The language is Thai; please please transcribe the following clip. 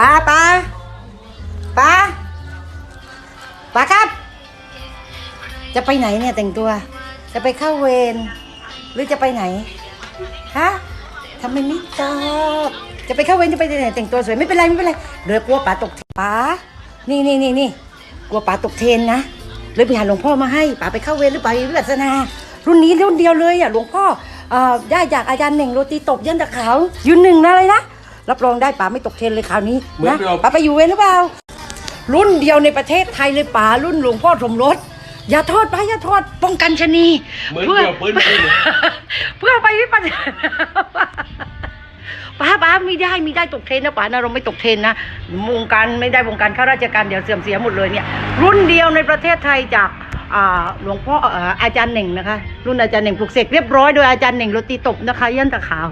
ป้าป้าป้าป้าครับ จะไปไหนเนี่ยแต่งตัว จะไปเข้าเวรหรือจะไปไหนฮะทำไมไม่ตอบจะไปเข้าเวรจะไปไหนแต่งตัวสวยไม่เป็นไรไม่เป็นไรเดี๋ยวกลัวป๋าตกเทรนป๋านี่นี่นี่นี่กลัวป๋าตกเทรนนะเลยไปหาหลวงพ่อมาให้ป๋าไปเข้าเวรหรือไปวิปัสสนา รุ่นนี้รุ่นเดียวเลยอะหลวงพ่อเอ่อได้จากอาจารย์เหน่งโรตีตบยันตะขาวยืนหนึ่งนะเลยนะ รับรองได้ป๋าไม่ตกเทรนเลยคราวนี้เหมือนนะเดิมป๋าไปอยู่เวรหรือเปล่า รุ่นเดียวในประเทศไทยเลยป๋ารุ่นหลวงพ่อสมรสอย่าโทษป้าอย่าโทษป้องกันชะนีเหมือนเดียวปืนไม่ได้เลย เพื่อไปวิปัสสนาป้าป้าไม่ได้ไม่ได้ตกเทรนนะป๋านะเราไม่ตกเทรนนะวงการไม่ได้วงการข้าราชการเดี๋ยวเสื่อมเสียหมดเลยเนี่ย รุ่นเดียวในประเทศไทยจากอ่าหลวงพ่อเอ่ออาจารย์เหน่งนะคะ รุ่นอาจารย์เหน่งปลุกเสกเรียบร้อยโดยอาจารย์เหน่งโรตีตบนะคะย่านตะขาว